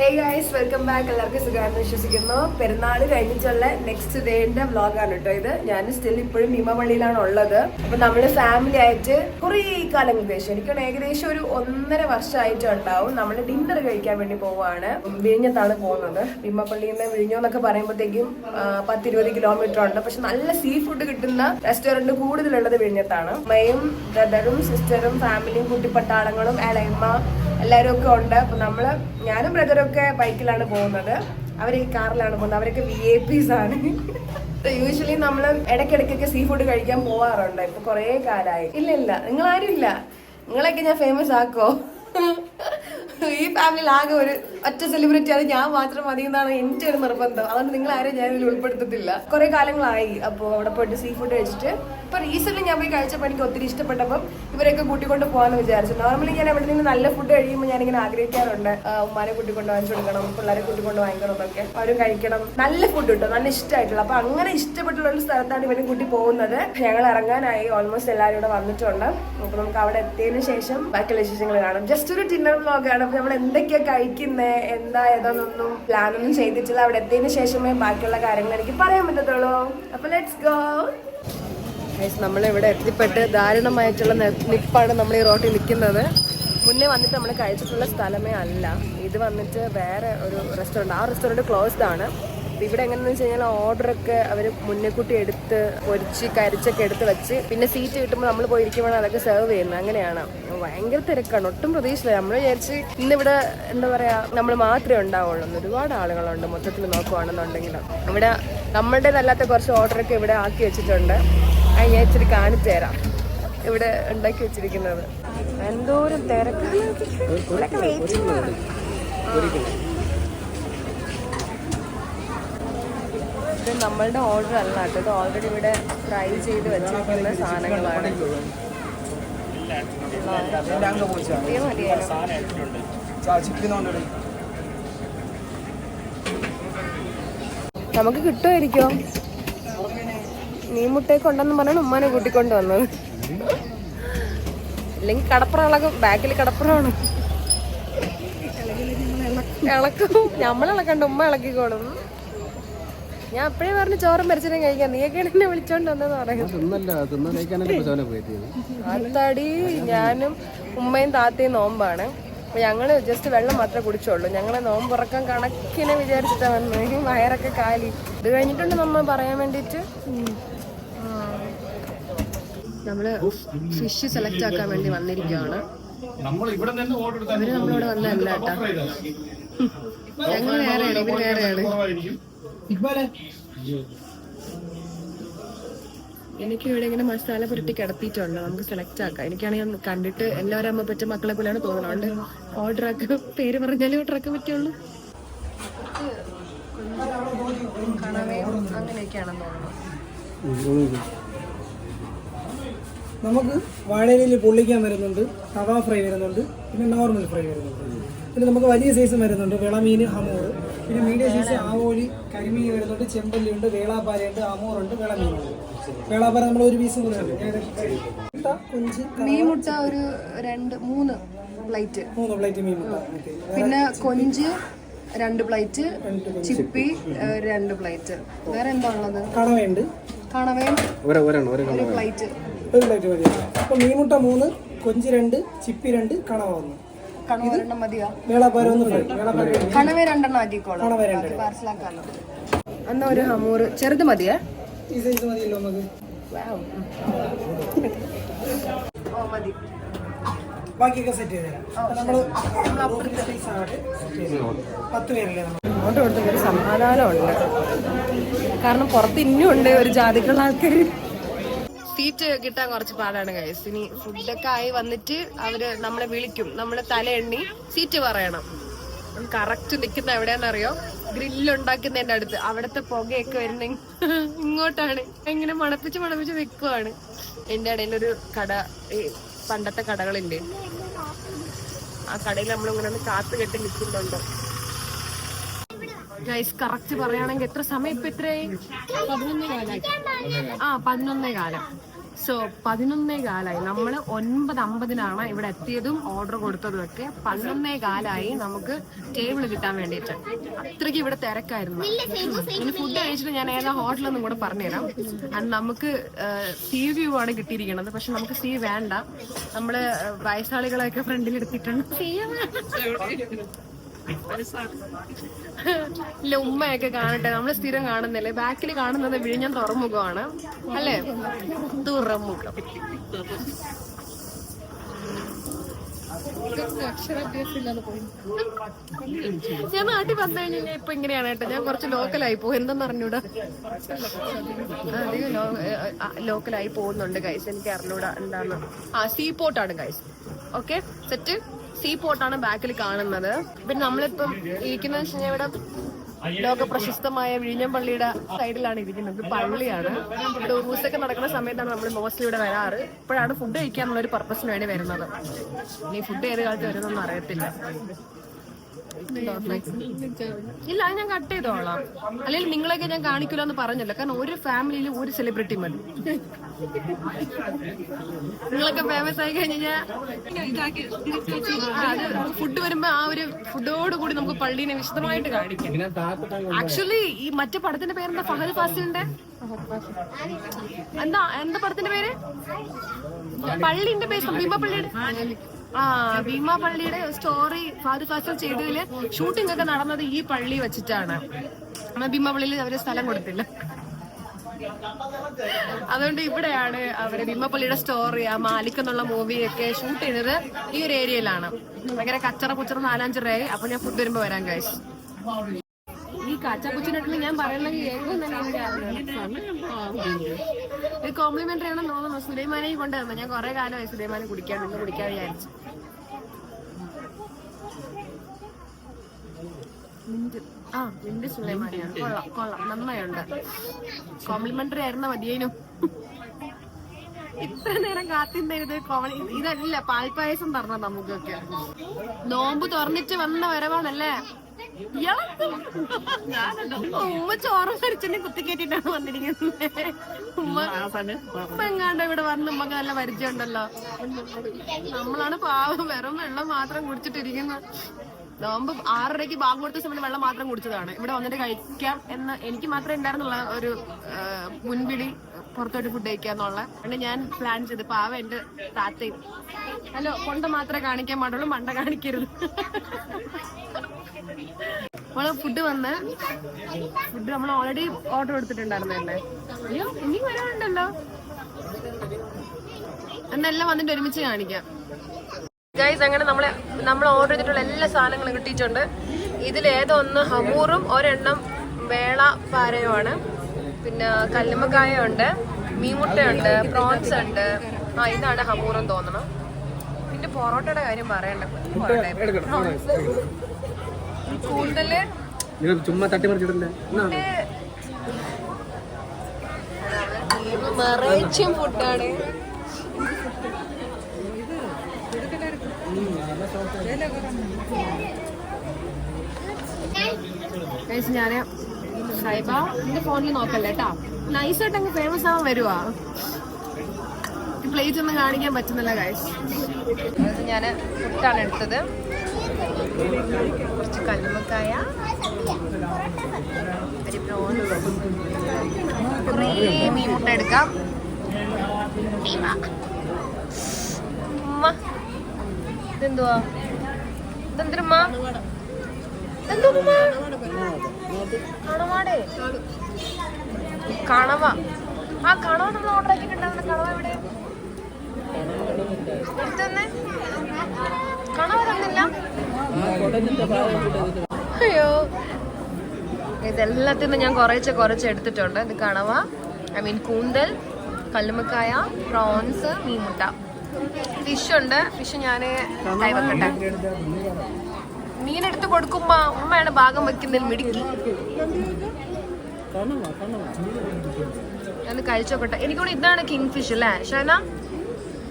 Hey guys welcome back എല്ലാവർക്കും സുഖമാണെന്ന് വിശ്വസിക്കുന്നു. പെരുന്നാൾ കഴിഞ്ഞിട്ടുള്ള നെക്സ്റ്റ് ഡേന്റെ വ്ളോഗാണ് കേട്ടോ ഇത്. ഞാൻ സ്റ്റിൽ ഇപ്പോഴും ഭീമപള്ളിയിലാണ് ഉള്ളത് അപ്പൊ നമ്മൾ ഫാമിലി ആയിട്ട് കുറേ കാലം ശേഷം എനിക്കാണ് ഏകദേശം ഒരു ഒന്നര വർഷമായിട്ട് ഉണ്ടാവും നമ്മൾ ഡിന്നർ കഴിക്കാൻ വേണ്ടി പോവാണ്. വിഴിഞ്ഞത്താണ് പോകുന്നത്. ഭീമപ്പള്ളിയിൽ നിന്ന് വിഴിഞ്ഞോ എന്നൊക്കെ പറയുമ്പോഴത്തേക്കും പത്തിരുപത് കിലോമീറ്റർ ഉണ്ട്. പക്ഷെ നല്ല സീ ഫുഡ് കിട്ടുന്ന റെസ്റ്റോറന്റ് കൂടുതലുള്ളത് വിഴിഞ്ഞത്താണ്. അമ്മയും ബ്രദറും സിസ്റ്ററും ഫാമിലിയും കുട്ടിപ്പട്ടാളങ്ങളും എളയമ്മ എല്ലാവരും ഒക്കെ ഉണ്ട്. അപ്പൊ നമ്മൾ ഞാനും ബ്രദറും ഒക്കെ ബൈക്കിലാണ് പോകുന്നത്. അവർ ഈ കാറിലാണ് പോകുന്നത്. അവരൊക്കെ വി ഐ പീസ് ആണ്. യൂഷ്വലി നമ്മൾ ഇടയ്ക്കിടയ്ക്കൊക്കെ സീ ഫുഡ് കഴിക്കാൻ പോവാറുണ്ട്. ഇപ്പൊ കുറേ കാലായി. ഇല്ല ഇല്ല. നിങ്ങൾ ആരും ഇല്ല. നിങ്ങളൊക്കെ ഞാൻ ഫേമസ് ആക്കോ ഈ ഫാമിലിയിൽ ആകെ ഒരു ഒറ്റ സെലിബ്രിറ്റി അത് ഞാൻ മാത്രം മതി എന്നാണ് എന്റെ ഒരു നിർബന്ധം. അതുകൊണ്ട് നിങ്ങൾ ആരും ഞാൻ ഇതിൽ ഉൾപ്പെടുത്തത്തില്ല. കുറെ കാലങ്ങളായി. അപ്പോൾ അവിടെ പോയിട്ട് സീ ഫുഡ് കഴിച്ചിട്ട് ഇപ്പൊ റീസെന്റ് ഞാൻ പോയി കഴിച്ചപ്പോൾ എനിക്ക് ഒത്തിരി ഇഷ്ടപ്പെട്ടപ്പം ഇവരെയൊക്കെ കൂട്ടിക്കൊണ്ട് പോകാന്ന് വിചാരിച്ചു. നോർമലി ഞാൻ അവിടെ നിന്ന് നല്ല ഫുഡ് കഴിയുമ്പോൾ ഞാൻ ഇങ്ങനെ ആഗ്രഹിക്കാറുണ്ട് ഉമ്മാനെ കൂട്ടിക്കൊണ്ട് വാങ്ങിച്ചു കൊടുക്കണം പിള്ളേരെ കൂട്ടിക്കൊണ്ട് വാങ്ങിക്കണം എന്നൊക്കെ. അവരും കഴിക്കണം. നല്ല ഫുഡ് കിട്ടും നല്ല ഇഷ്ടമായിട്ടുള്ള അപ്പൊ അങ്ങനെ ഇഷ്ടപ്പെട്ടുള്ള ഒരു സ്ഥലത്താണ് ഇവരും കൂട്ടി പോകുന്നത്. ഞങ്ങൾ ഇറങ്ങാനായി ഓൾമോസ്റ്റ് എല്ലാവരും ഇവിടെ വന്നിട്ടുണ്ട്. അപ്പൊ നമുക്ക് അവിടെ എത്തിയതിനു ശേഷം ബാക്കിയുള്ള വിശേഷങ്ങൾ കാണാം. ജസ്റ്റ് ഒരു ഡിന്നർ വ്ലോഗാണ് അപ്പൊ നമ്മൾ എന്തൊക്കെയാ കഴിക്കുന്നത് എന്താ ഏതാന്നൊന്നും പ്ലാനൊന്നും ചെയ്തിട്ടില്ല. അവിടെ എത്തിയതിനു ശേഷമേ ബാക്കിയുള്ള കാര്യങ്ങൾ എനിക്ക് പറയാൻ പറ്റത്തുള്ളൂ. അപ്പൊ ലെറ്റ്സ് ഗോ നമ്മളിവിടെ എത്തിപ്പെട്ട് ദാരുണമായിട്ടുള്ള നിപ്പാണ് നമ്മൾ ഈ റോട്ടിൽ നിൽക്കുന്നത്. മുന്നേ വന്നിട്ട് നമ്മൾ കഴിച്ചിട്ടുള്ള സ്ഥലമേ അല്ല. ഇത് വന്നിട്ട് വേറെ ഒരു റെസ്റ്റോറന്റ് ആ റെസ്റ്റോറന്റ് ക്ലോസ്ഡ് ആണ്. ഇവിടെ എങ്ങനെയാണെന്ന് വെച്ച് കഴിഞ്ഞാൽ ഓർഡറൊക്കെ അവർ മുന്നേക്കൂട്ടി എടുത്ത് പൊരിച്ച് കരിച്ചൊക്കെ എടുത്ത് വെച്ച് പിന്നെ സീറ്റ് കിട്ടുമ്പോൾ നമ്മൾ പോയിരിക്കുമ്പോൾ അതൊക്കെ സെർവ് ചെയ്യുന്നത്. അങ്ങനെയാണ്. ഭയങ്കര തിരക്കാണ്. ഒട്ടും പ്രതീക്ഷിച്ചില്ല നമ്മൾ വിചാരിച്ച് ഇന്നിവിടെ എന്താ പറയാ നമ്മൾ മാത്രമേ ഉണ്ടാവുള്ളൂ. ഒരുപാട് ആളുകളുണ്ട്. മൊത്തത്തിൽ നോക്കുവാണെന്നുണ്ടെങ്കിൽ ഇവിടെ നമ്മുടേതല്ലാത്ത കുറച്ച് ഓർഡറൊക്കെ ഇവിടെ ആക്കി വെച്ചിട്ടുണ്ട്. അത് ഞാൻ ഇച്ചിരി കാണിച്ചു തരാം. ഇവിടെ ഉണ്ടാക്കി വെച്ചിരിക്കുന്നത്. എന്തോരം തിരക്ക് ഇത് നമ്മളുടെ ഓർഡർ അല്ല. കേട്ടോ ഇത് ഓൾറെഡി ഇവിടെ ഫ്രൈ ചെയ്ത് വെച്ചിരിക്കുന്ന സാധനങ്ങളാണ്. നമുക്ക് കിട്ടുമായിരിക്കോ? നീ മുട്ടയൊക്കെ ഉണ്ടെന്ന് പറഞ്ഞാണ് ഉമ്മാനെ കൂട്ടിക്കൊണ്ട് വന്നത്. അല്ലെങ്കിൽ കടപ്പുറം ഇളകും ബാക്കിൽ കടപ്പുറമാണ്. ഇളക്കും. നമ്മളിളക്കണ്ട ഉമ്മ ഇളക്കിക്കോളും. ഞാൻ അപ്പഴേ പറഞ്ഞു ചോറും പരിചയം കഴിക്കാം. നീയൊക്കെയാണ് എന്നെ വിളിച്ചോണ്ട് വന്നെന്ന് പറയുന്നത്. അത്തടി ഞാനും ഉമ്മയും താത്തയും നോമ്പാണ്. അപ്പൊ ഞങ്ങൾ ജസ്റ്റ് വെള്ളം മാത്രമേ കുടിച്ചോളൂ ഞങ്ങളെ നോമ്പുറക്കം കണക്കിനെ വിചാരിച്ചിട്ടാ വന്നത് വയറൊക്കെ കാലി. ഇത് കഴിഞ്ഞിട്ടുണ്ട് നമ്മൾ പറയാൻ വേണ്ടിട്ട് നമ്മൾ ഫിഷ് സെലക്ട് ആക്കാൻ വേണ്ടി വന്നിരിക്കുകയാണ്. അവർ നമ്മളോട് വന്നതല്ല കേട്ടാ. ഞങ്ങൾ വേറെയാണ് ഇവർ വേറെയാണ്. കുറവായിരിക്കും എനിക്ക് ഇവിടെ ഇങ്ങനെ മസാല പുരട്ടി കിടത്തിയിട്ടുണ്ട്. നമുക്ക് സെലക്ട് ആക്കാം. എനിക്കാണെങ്കിൽ കണ്ടിട്ട് എല്ലാവരും അമ്മ പറ്റ മക്കളെ പോലെയാണ് തോന്നുന്നത്. ഓർഡർ ആക്കുക പേര് പറഞ്ഞാലേ ഓർഡർ ആക്കാൻ പറ്റുള്ളൂ. കണവയും അങ്ങനെയൊക്കെയാണെന്ന് തോന്നുന്നു നമുക്ക് വാഴയിലയിൽ പൊള്ളിക്കാൻ വരുന്നുണ്ട് തവ ഫ്രൈ വരുന്നുണ്ട് പിന്നെ നോർമൽ ഫ്രൈ വരുന്നുണ്ട്. പിന്നെ നമുക്ക് വലിയ സൈസ് വരുന്നുണ്ട് വിളമീൻ ഹമൂർ. പിന്നെ മീഡിയ സൈസ് ആവോലി കരിമീൻ വരുന്നുണ്ട് ചെമ്പല്ലിയുണ്ട് വേളാപ്പാരയുണ്ട് അമോറുണ്ട് വിളമീനുണ്ട്. വേളാപ്പാര നമ്മൾ ഒരു പീസ് ഉണ്ട്. മീൻ മുട്ട ഒരു രണ്ട് മൂന്ന് പ്ലേറ്റ്. മൂന്ന് പ്ലേറ്റ് മീൻ മുട്ട. പിന്നെ കൊഞ്ച് രണ്ട് പ്ലേറ്റ് ചിപ്പി രണ്ട് പ്ലേറ്റ്. വേറെ എന്താ ഉള്ളത്? കണവയുണ്ട്. കണവയും ഒരെ പ്ലേറ്റ്. ഒരു പ്ലേറ്റ് മതി. അപ്പോൾ മീൻ മുട്ട മൂന്ന് കൊഞ്ച് രണ്ട് ചിപ്പി രണ്ട് കണവ ഒന്ന്. കണവ ഒരെണ്ണം മതിയോ? വേളാപ്പാര ഒന്ന് ഫ്രൈ വേളാപ്പാര രണ്ട്. കണവ രണ്ടെണ്ണം ആക്കിക്കോളാം കണവ രണ്ട് പാർസലാക്കാലോ എന്നാ ഒരു ഹമൂർ ചെറുത് മതിയേ? ഓ മതി. ബാക്കിയൊക്കെ സെറ്റ്. പത്ത് പേരല്ലേ അങ്ങോട്ട് ഒരു സമാധാനമുണ്ട്. കാരണം പുറത്ത് ഇന്നും ഉണ്ട് ഒരു ജാതിക്കുള്ള ആൾക്കാർ സീറ്റ് കിട്ടാൻ കുറച്ച് പാടാണ് ഗൈസ് ഇനി ഫുഡൊക്കെ ആയി വന്നിട്ട് അവർ നമ്മളെ വിളിക്കും. നമ്മളെ തല എണ്ണി സീറ്റ് പറയണം. കറക്റ്റ് നിൽക്കുന്ന എവിടെയാണെന്നറിയോ? ഗ്രില്ലുണ്ടാക്കുന്നതിന്റെ അടുത്ത്. അവിടുത്തെ പുകയൊക്കെ വരുന്ന ഇങ്ങോട്ടാണ്. എങ്ങനെ മണപ്പിച്ച് മണപ്പിച്ച് വെക്കുവാണ്. എന്റെ ഇടയിൽ ഒരു കട ഈ പണ്ടത്തെ കടകളുണ്ട് ആ കടയിൽ നമ്മളിങ്ങനെ ഒന്ന് കാത്തു കെട്ടി നിൽക്കുന്നുണ്ട്. ഗൈസ് കറക്റ്റ് പറയുകയാണെങ്കിൽ എത്ര സമയം ഇപ്പൊ കാലം ആ പതിനൊന്നേ കാലം. സോ പതിനൊന്നേ കാലായി. നമ്മൾ ഒൻപത് അമ്പതിനാണ് ഇവിടെ എത്തിയതും ഓർഡർ കൊടുത്തതും ഒക്കെ പതിനൊന്നേ കാലായി നമുക്ക് ടേബിൾ കിട്ടാൻ വേണ്ടിയിട്ട്. അത്രയ്ക്ക് ഇവിടെ തിരക്കായിരുന്നു. ഇനി ഫുഡ് കഴിച്ചിട്ട് ഞാൻ ഏതാ ഹോട്ടലൊന്നും കൂടെ പറഞ്ഞുതരാം. അത് നമുക്ക് സീ വ്യൂ ആണ് കിട്ടിയിരിക്കുന്നത്. പക്ഷെ നമുക്ക് സീ വേണ്ട. നമ്മൾ വയസ്സാളികളെയൊക്കെ ഫ്രണ്ടിൽ എടുത്തിട്ടുണ്ട്. ഇല്ല ഉമ്മയൊക്കെ കാണട്ടെ. നമ്മൾ സ്ഥിരം കാണുന്നില്ലേ ബാക്കിൽ കാണുന്നത് വിഴിഞ്ഞം തുറമുഖമാണ്. അല്ലേ? തുറമുഖം. ഞാൻ നാട്ടിൽ വന്നു കഴിഞ്ഞാൽ ഇപ്പൊ ഇങ്ങനെയാണ് കേട്ടോ. ഞാൻ കുറച്ച് ലോക്കലായി പോകും. എന്തെന്ന് അറിഞ്ഞൂടാ അധികം ലോക്കലായി പോകുന്നുണ്ട് ഗൈസ് എനിക്ക് അറിഞ്ഞൂടാ എന്താണ് ആ സീ പോർട്ടാണ് ഗൈസ് ഓക്കെ സെറ്റ് സീ പോർട്ടാണ് ബാക്കിൽ കാണുന്നത്. പിന്നെ നമ്മളിപ്പം ഇരിക്കുന്ന ഇവിടെ ലോക പ്രശസ്തമായ വിഴിഞ്ഞം പള്ളിയുടെ സൈഡിലാണ് ഇരിക്കുന്നത്. പള്ളിയാണ്. ഇവിടെ ഉറൂസൊക്കെ നടക്കുന്ന സമയത്താണ് നമ്മൾ മോസ്റ്റ്ലി ഇവിടെ വരാറ്. ഇപ്പോഴാണ് ഫുഡ് കഴിക്കാനുള്ള ഒരു പർപ്പസിന് വേണ്ടി വരുന്നത്. ഇനി ഫുഡ് ഏത് കാലത്ത് വരുന്നൊന്നും അറിയത്തില്ല. ഇല്ല അത് ഞാൻ കട്ട് ചെയ്തോളാം. അല്ലെങ്കിൽ നിങ്ങളൊക്കെ ഞാൻ കാണിക്കില്ല എന്ന് പറഞ്ഞല്ലോ. കാരണം ഒരു ഫാമിലിയിൽ ഒരു സെലിബ്രിറ്റി മതി. നിങ്ങളൊക്കെ ഫേമസ് ആയി കഴിഞ്ഞാൽ ഫുഡ് വരുമ്പോ ആ ഒരു ഫുഡോട് കൂടി നമുക്ക് പള്ളീനെ വിശദമായിട്ട് കാണിക്കാം. ആക്ച്വലി ഈ മറ്റേ പടത്തിന്റെ പേരെന്താ? ഫഹദ് ഫാസിലിന്റെ? എന്താ എന്താ പടത്തിന്റെ പേര്? പള്ളിന്റെ പേര് ഭീമ പള്ളിയുടെ? ഭീമ പള്ളിയുടെ സ്റ്റോറി ഫാദർ ഫാസ്റ്റർ ചെയ്തതിൽ ഷൂട്ടിംഗ് ഒക്കെ നടന്നത് ഈ പള്ളി വെച്ചിട്ടാണ്. ഭീമ പള്ളിയിൽ അവർ സ്ഥലം കൊടുത്തില്ല. അതുകൊണ്ട് ഇവിടെയാണ് അവർ ഭീമപ്പള്ളിയുടെ സ്റ്റോറി ആ മാലിക് എന്നുള്ള മൂവിയൊക്കെ ഷൂട്ട് ചെയ്തത് ഈ ഒരു ഏരിയയിലാണ് ഭയങ്കര കച്ചറ കുച്ചറ നാലഞ്ച് രൂപയായി അപ്പൊ ഞാൻ ഫുഡ് വരുമ്പോ വരാൻ കഴിച്ചു കാച്ചാപ്പുച്ചിനായിട്ടുള്ള ഞാൻ പറയുന്നത് കേൾക്കും തന്നെ ഒരു കോംപ്ലിമെന്ററി ആണെന്ന് തോന്നുന്നു. സുലൈമാനെ കൊണ്ടുവന്നു ഞാൻ കുറെ കാലമായി സുലൈമാനെ കുടിക്കാൻ നിന്ന് കുടിക്കാൻ വിചാരിച്ചു. ആ മിന്റ് സുലൈമാനിയാണ്. കൊള്ളാം കൊള്ളാം. നന്നായുണ്ട്. കോംപ്ലിമെന്ററി ആയിരുന്ന മതിയേനും. ഇത്ര നേരം കാത്തിരുന്നത് കോമഡി ഇതല്ല പാൽപ്പായസം തരണം നമുക്കൊക്കെ. നോമ്പ് തുറന്നിട്ട് വന്ന വരവാണല്ലേ? ഉമ്മ ചോറ് കുത്തി കുത്തിക്കേറ്റിട്ടാണ് വന്നിരിക്കുന്നത് ഉമ്മ ഉമ്മ എങ്ങാണ്ട് ഇവിടെ വന്ന് ഉമ്മക്ക് നല്ല പരിചയമുണ്ടല്ലോ. നമ്മളാണ് പാവം വെറും വെള്ളം മാത്രം കുടിച്ചിട്ടിരിക്കുന്നത് നോമ്പ് ആറരയ്ക്ക് ബാങ്ക് കൊടുത്ത സമയത്ത് വെള്ളം മാത്രം കുടിച്ചതാണ്. ഇവിടെ വന്നിട്ട് കഴിക്കാം എന്ന് എനിക്ക് മാത്രമേ ഉണ്ടായിരുന്നുള്ള ഒരു മുൻപിടി പുറത്തോട്ട് ഫുഡ് കഴിക്കാന്നുള്ള അതുകൊണ്ട് ഞാൻ പ്ലാൻ ചെയ്ത് പാവ എന്റെ താത്തയും ഹലോ കൊണ്ട മാത്രമേ കാണിക്കാൻ പാടുള്ളൂ മണ്ട കാണിക്കരുത്. നമ്മൾ ഫുഡ് വന്ന് ഫുഡ് നമ്മൾ ഓൾറെഡി ഓർഡർ കൊടുത്തിട്ടുണ്ടായിരുന്നല്ലേ അയ്യോ ഇനി വരാനുണ്ടല്ലോ. എന്നെല്ലാം വന്നിട്ട് ഒരുമിച്ച് കാണിക്കാം. ഗൈസ് അങ്ങനെ നമ്മളെ നമ്മൾ ഓർഡർ ചെയ്തിട്ടുള്ള എല്ലാ സാധനങ്ങളും കിട്ടിയിട്ടുണ്ട്. ഇതിൽ ഏതൊന്ന് ഹമൂറും ഒരെണ്ണം വേള പാരയുമാണ്. പിന്നെ കല്ലുമ്മക്കായ ഉണ്ട് മീൻമുട്ടയുണ്ട് പ്രോൺസ് ഉണ്ട്. ആ ഇതാണ് ഹമൂറും തോന്നണം. പിന്നെ പൊറോട്ടയുടെ കാര്യം പറയണ്ട പ്രോൺസ് കൂടുതൽ? നിങ്ങൾ ചുമ്മാ തട്ടിമറിച്ചിട്ടില്ല? നിറച്ചും ഫുഡാണ്. ഞാൻ സൈബ എന്റെ ഫോണിൽ നോക്കല്ലേ കേട്ടാ നൈസായിട്ട് അങ്ങ് ഫേമസ് ആവാൻ വരുവാ. പ്ലേറ്റ് ഒന്നും കാണിക്കാൻ പറ്റുന്നില്ല ഗൈസ് ഞാൻ ഫുഡാണ് എടുത്തത്. കുറച്ച് കല്ലുമക്കായ ഒരു പ്രോൺസ് കുറേ മീൻമുട്ട എടുക്കാം. ഇതെന്തുവാ? ഇതെന്തുമ്മ കണവാടേ. കണവ. ആ കണവ നമ്മൾ ഓർഡർ ആക്കിയിട്ടുണ്ടാവുന്ന കണവ എവിടെ? എടുത്തന്നെ തന്നില്ല അയ്യോ. ഇതെല്ലാത്തിൽ ഞാൻ കുറച്ച് കുറച്ച് എടുത്തിട്ടുണ്ട്. ഇത് കണവ ഐ മീൻ കൂന്തൽ കല്ലുമക്കായ പ്രോൺസ് മീൻമുട്ട. ഫിഷ് ഉണ്ട്. ഫിഷ് ഞാൻ കൈ വെക്കട്ടെ. മീൻ എടുത്ത് കൊടുക്കുമ്പോ ഉമ്മയാണ് ഭാഗം വെക്കുന്നതിൽ മിടുക്കി. ഞാൻ കഴിച്ചോക്കട്ടെ. എനിക്കൂടെ ഇതാണ് കിങ് ഫിഷ് അല്ലേ? ഷന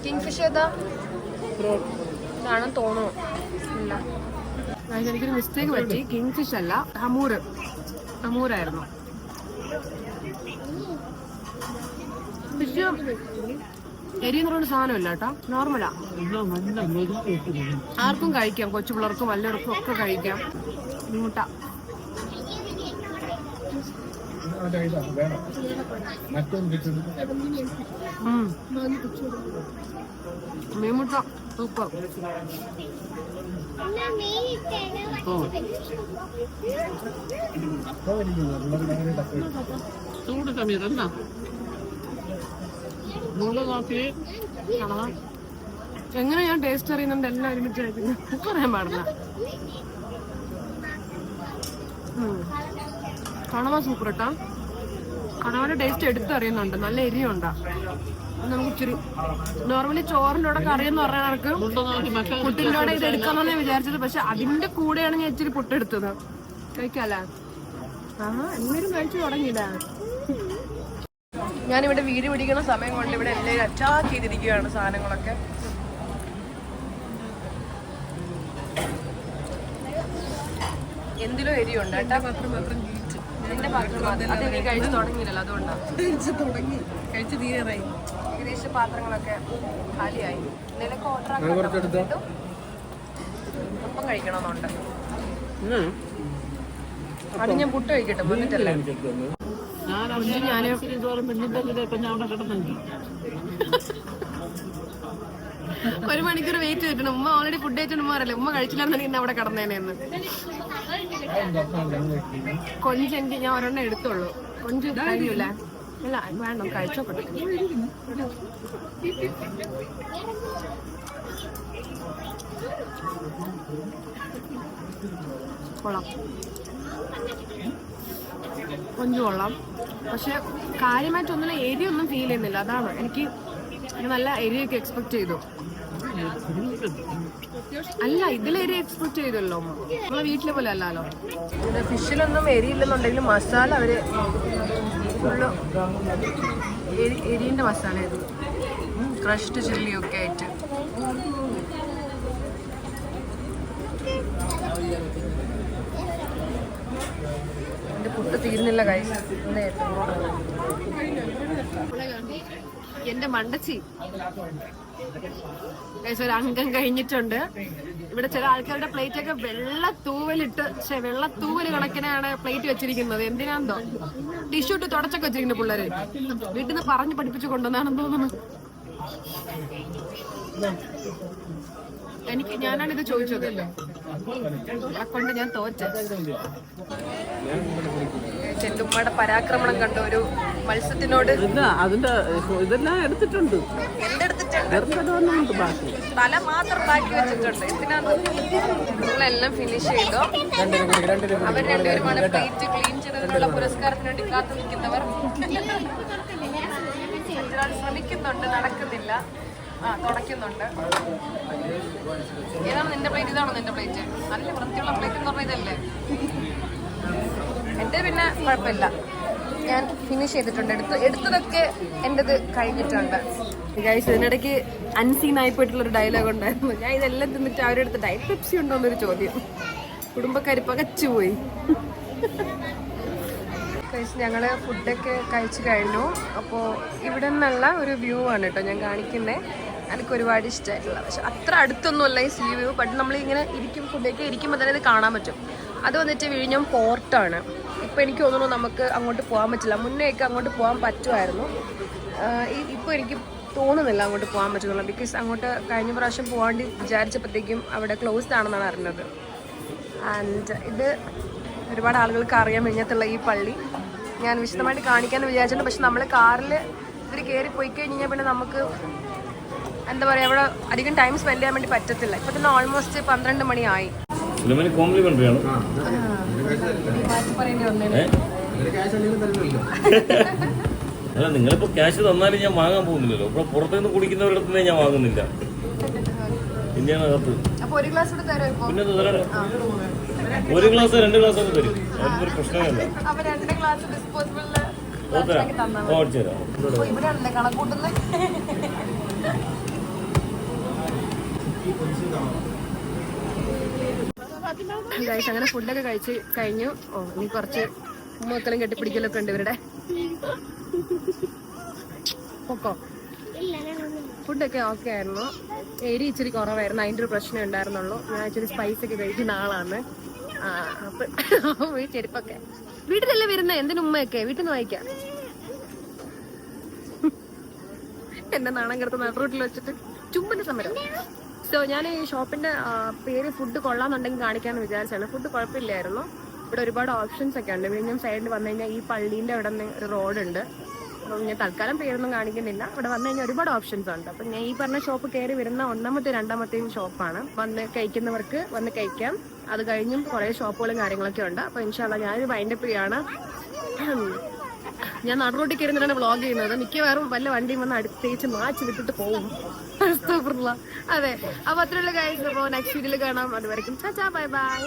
കിങ് ഫിഷ് ഏതാ? ഇതാണെന്ന് തോന്നുന്നു. ഗായ്സ്, എനിക്കൊരു മിസ്റ്റേക്ക് പറ്റി. കിങ് അല്ല ഹമൂർ ഹമൂറായിരുന്നു ഫിഷ് എരി എന്ന് പറയുന്ന കേട്ടോ. നോർമലാ ആർക്കും കഴിക്കാം. കൊച്ചു പിള്ളേർക്കും വല്ലവർക്കും ഒക്കെ കഴിക്കാം. മുട്ട. മീൻമുട്ട. സൂപ്പർ. ചൂട് സമയത്ത് മുളക് കാപ്പി നോക്കി എങ്ങനെ ഞാൻ ടേസ്റ്റ് അറിയുന്നുണ്ട്? എല്ലാം ഒരുമിച്ച് പറയാൻ പാടില്ല. കണവ സൂപ്പർ കേട്ടോ. കണവന്റെ ടേസ്റ്റ് എടുത്തറിയുന്നുണ്ട് നല്ല എരിയുണ്ടാ നമുക്ക് ഇച്ചിരി നോർമലി ചോറിന്റെ കൂടെ കറി എന്ന് പറയുന്നവർക്ക് പുട്ടിന്റെ കൂടെ ഇത് എടുക്കാമെന്നേ ഞാൻ വിചാരിച്ചത്. പക്ഷെ അതിന്റെ കൂടെയാണ് ഞാൻ ഇച്ചിരി പുട്ടെടുത്തത്. കഴിക്കാല്ലേ ആ എല്ലാരും കഴിച്ചു തുടങ്ങിയില്ല? ഞാനിവിടെ വീട് പിടിക്കുന്ന സമയം കൊണ്ട് ഇവിടെ എല്ലാവരും അറ്റാക്ക് ചെയ്തിരിക്കുകയാണ് സാധനങ്ങളൊക്കെ. എന്തിലോ എരിയുണ്ട് കേട്ടാ പാത്രം മാത്രം എന്റെ പാത്രം മാത്രം അത് നീ കഴിച്ചു തുടങ്ങിയില്ലല്ലോ അതുകൊണ്ടാണ് കഴിച്ചു തുടങ്ങി. കഴിച്ചു തീരാറായി. ഏകദേശം പാത്രങ്ങളൊക്കെ ഖാലിയായി. നിനക്ക് ഓർഡർ ആക്കാൻ ഒപ്പം കഴിക്കണമെന്നുണ്ട്. അത് ഞാൻ പുട്ട് കഴിക്കട്ടെ വന്നിട്ടല്ലേ? ഒരു മണിക്കൂർ വെയിറ്റ് ചെയ്തിട്ടുണ്ട്. ഉമ്മ ഓൾറെഡി ഫുഡ് കഴിച്ചിട്ട് ഉമ്മ അറിയില്ല ഉമ്മ കഴിച്ചില്ലെന്നുണ്ടെങ്കിൽ ഇന്ന് അവിടെ കടന്നേനെന്ന് കൊഞ്ചെനിക്ക് ഞാൻ ഒരെണ്ണം എടുത്തോളൂ കൊഞ്ച് കഴിയൂല. ഇല്ല വേണ്ട കഴിച്ചോട്ടെ കൊള്ളാം കൊഞ്ച് കൊള്ളാം പക്ഷെ കാര്യമായിട്ടൊന്നും എരിയൊന്നും ഫീൽ ചെയ്യുന്നില്ല. അതാണ് എനിക്ക് നല്ല എരിയൊക്കെ എക്സ്പെക്ട് ചെയ്തു. അല്ല ഇതിൽ എരി എക്സ്പെക്ട് ചെയ്തല്ലോ. നമ്മളെ വീട്ടിലെ പോലെ അല്ലല്ലോ. ഫിഷിലൊന്നും എരിയില്ലെന്നുണ്ടെങ്കിലും മസാല അവർ ഫുള്ള് എരി എരിന്റെ മസാല ഇത് ക്രഷ്ഡ് ചില്ലിയൊക്കെ ആയിട്ട്. എന്റെ പുട്ട് തീരുന്നില്ല കൈ എന്റെ മണ്ടച്ചി. ഒരു അംഗം കഴിഞ്ഞിട്ടുണ്ട്. ഇവിടെ ചില ആൾക്കാരുടെ പ്ലേറ്റ് ഒക്കെ വെള്ള തൂവലിട്ട് പക്ഷെ വെള്ള തൂവൽ കണക്കിനാണ് പ്ലേറ്റ് വെച്ചിരിക്കുന്നത്. എന്തിനാന്തോ ടിഷ്യൂ ഇട്ട് തുടച്ചൊക്കെ വെച്ചിരിക്കുന്നു പിള്ളേര്. വീട്ടിൽ നിന്ന് പറഞ്ഞു പഠിപ്പിച്ചു കൊണ്ടുവന്നാണെന്ന് തോന്നുന്നു. എനിക്ക് ഞാനാണ് ഇത് ചോദിച്ചത്. കൊണ്ട് ഞാൻ തോറ്റ ചെല്ലുമ്മയുടെ പരാക്രമണം കണ്ട ഒരു മത്സ്യത്തിനോട് അതിന്റെ ഇതെല്ലാം എടുത്തിട്ടുണ്ട്. തല മാത്രം ബാക്കി വെച്ചിട്ടുണ്ട്. എന്തിനാന്ന്? നിങ്ങളെല്ലാം ഫിനിഷ് ചെയ്തോ? അവർ രണ്ടുപേരുമാണ് പ്ലേറ്റ് ക്ലീൻ ചെയ്തതിനുള്ള പുരസ്കാരത്തിന് വേണ്ടി കാത്തു നിൽക്കുന്നവർ. ശ്രമിക്കുന്നുണ്ട് നടക്കുന്നില്ല. ആ തുടയ്ക്കുന്നുണ്ട്. ഏതാണ് നിന്റെ പ്ലേറ്റ് ഇതാണോ നിന്റെ പ്ലേറ്റ് നല്ല വൃത്തിയുള്ള പ്ലേറ്റ് എന്ന് പറഞ്ഞ ഇതല്ലേ? എന്റെ പിന്നെ കുഴപ്പമില്ല. ഞാൻ ഫിനിഷ് ചെയ്തിട്ടുണ്ട്. എടുത്ത് എടുത്തതൊക്കെ എന്റെത് കഴിഞ്ഞിട്ടുണ്ട്. ഗൈസ് ഇതിനിടയ്ക്ക് അൺസീൻ ആയി പോയിട്ടുള്ള ഒരു ഡയലോഗ് ഉണ്ടായിരുന്നു. ഞാൻ ഇതെല്ലാം തിന്നിട്ട് അവരുടെ അടുത്ത് ഡയറ്റ് പെപ്സി ഉണ്ടോ എന്നൊരു ചോദ്യം. കുടുംബക്കാർ പകച്ചു പോയി കഴിച്ച് ഞങ്ങൾ ഫുഡൊക്കെ കഴിച്ചു കഴിഞ്ഞു. അപ്പോൾ ഇവിടെ നിന്നുള്ള ഒരു വ്യൂ ആണ് കേട്ടോ ഞാൻ കാണിക്കുന്നത് എനിക്ക് ഒരുപാട് ഇഷ്ടമായിട്ടുള്ള പക്ഷെ അത്ര അടുത്തൊന്നുമല്ല ഈ സീ വ്യൂ ബട്ട് നമ്മൾ ഇങ്ങനെ ഇരിക്കും ഫുഡൊക്കെ ഇരിക്കുമ്പോൾ തന്നെ ഇത് കാണാൻ പറ്റും. അത് വന്നിട്ട് വിഴിഞ്ഞം പോർട്ടാണ് ഇപ്പോൾ എനിക്ക് തോന്നുന്നു നമുക്ക് അങ്ങോട്ട് പോകാൻ പറ്റില്ല. മുന്നേയൊക്കെ അങ്ങോട്ട് പോകാൻ പറ്റുമായിരുന്നു. ഇപ്പോൾ എനിക്ക് തോന്നുന്നില്ല അങ്ങോട്ട് പോകാൻ പറ്റുന്നില്ല ബിക്കോസ് അങ്ങോട്ട് കഴിഞ്ഞ പ്രാവശ്യം പോകാണ്ടി വിചാരിച്ചപ്പോഴത്തേക്കും അവിടെ ക്ലോസ്ഡ് ആണെന്നാണ് അറിഞ്ഞത്. ആൻഡ് ഇത് ഒരുപാട് ആളുകൾക്ക് അറിയാൻ കഴിഞ്ഞത്തുള്ള ഈ പള്ളി. ഞാൻ വിശദമായിട്ട് കാണിക്കാമെന്ന് വിചാരിച്ചിട്ടുണ്ട്. പക്ഷെ നമ്മൾ കാറിൽ ഇത്തിരി കയറി പോയി കഴിഞ്ഞാൽ പിന്നെ നമുക്ക് എന്താ പറയുക അവിടെ അധികം ടൈം സ്പെൻഡ് ചെയ്യാൻ വേണ്ടി പറ്റത്തില്ല. ഇപ്പം തന്നെ ഓൾമോസ്റ്റ് പന്ത്രണ്ട് മണിയായി. ആണ്? അല്ല നിങ്ങളിപ്പോ ക്യാഷ് തന്നാലും ഞാൻ വാങ്ങാൻ പോകുന്നില്ലല്ലോ. ഇവിടെ പുറത്തുനിന്ന് കുടിക്കുന്നവരുടെ അടുത്ത് ഞാൻ വാങ്ങുന്നില്ല. പിന്നെയാണ് അകത്ത്. പിന്നെ തരാം. ഒരു ഗ്ലാസ് രണ്ട് ഗ്ലാസ് ഒക്കെ തരും. അതൊരു പ്രശ്നമല്ല ഓ തരാം. തരാം. കണക്കൂട്ടുന്നത്? ഗൈസ് അങ്ങനെ ഫുഡൊക്കെ കഴിച്ച് കഴിഞ്ഞു. ഓ ഇനി കുറച്ച് ഉമ്മക്കലും കെട്ടിപ്പിടിക്കലൊക്കെ ഉണ്ട് ഇവരുടെ. പൊക്കോ? ഫുഡൊക്കെ ഓക്കെ ആയിരുന്നു. എരി ഇച്ചിരി കുറവായിരുന്നു. അതിന്റെ ഒരു പ്രശ്നം ഉണ്ടായിരുന്നുള്ളൂ. ഞാൻ ഇച്ചിരി സ്പൈസ് ഒക്കെ കഴിക്കുന്ന ആളാണ്. ഈ ചെരുപ്പൊക്കെ. വീട്ടിലല്ലേ വരുന്നത് എന്തിനു ഉമ്മയൊക്കെ? വീട്ടിൽ നിന്ന് വായിക്കാം എന്റെ നാണം കിടത്ത് നടുറൂട്ടിൽ വെച്ചിട്ട് ചുമ്പിന്റെ സമരം. സോ ഞാൻ ഈ ഷോപ്പിന്റെ പേര് ഫുഡ് കൊള്ളാന്നുണ്ടെങ്കിൽ കാണിക്കാന്ന് വിചാരിച്ചാണ്. ഫുഡ് കുഴപ്പമില്ലായിരുന്നു. ഇവിടെ ഒരുപാട് ഓപ്ഷൻസ് ഒക്കെ ഉണ്ട്. വിഴിഞ്ഞം സൈഡിൽ വന്നു കഴിഞ്ഞാൽ ഈ പള്ളീന്റെ അവിടെ നിന്ന് ഒരു റോഡുണ്ട് അപ്പം ഞാൻ തൽക്കാലം പേരൊന്നും കാണിക്കുന്നില്ല. ഇവിടെ വന്നു കഴിഞ്ഞാൽ ഒരുപാട് ഓപ്ഷൻസ് ഉണ്ട്. അപ്പം ഞാൻ ഈ പറഞ്ഞ ഷോപ്പ് കയറി വരുന്ന ഒന്നാമത്തെ രണ്ടാമത്തെയും ഷോപ്പാണ് വന്ന് കഴിക്കുന്നവർക്ക് വന്ന് കഴിക്കാം. അത് കഴിഞ്ഞും കുറേ ഷോപ്പുകളും കാര്യങ്ങളൊക്കെ ഉണ്ട്. അപ്പോൾ ഇൻഷാല്ല ഞാനൊരു വൈൻഡപ്പ് ചെയ്യാണ് ഞാൻ നടുറോട്ടിൽ കയറുന്നിട്ടാണ് വ്ളോഗ് ചെയ്യുന്നത്. മിക്കവാറും വല്ല വണ്ടിയും വന്ന് അടുത്തേച്ച് മാച്ച് വിട്ടിട്ട് പോകും അതെ. അപ്പൊ അത്രയുള്ള കാര്യം അപ്പോൾ നെക്സ്റ്റ് വീഡിയോയിൽ കാണാം. അതുവരെ ബൈ ബൈ.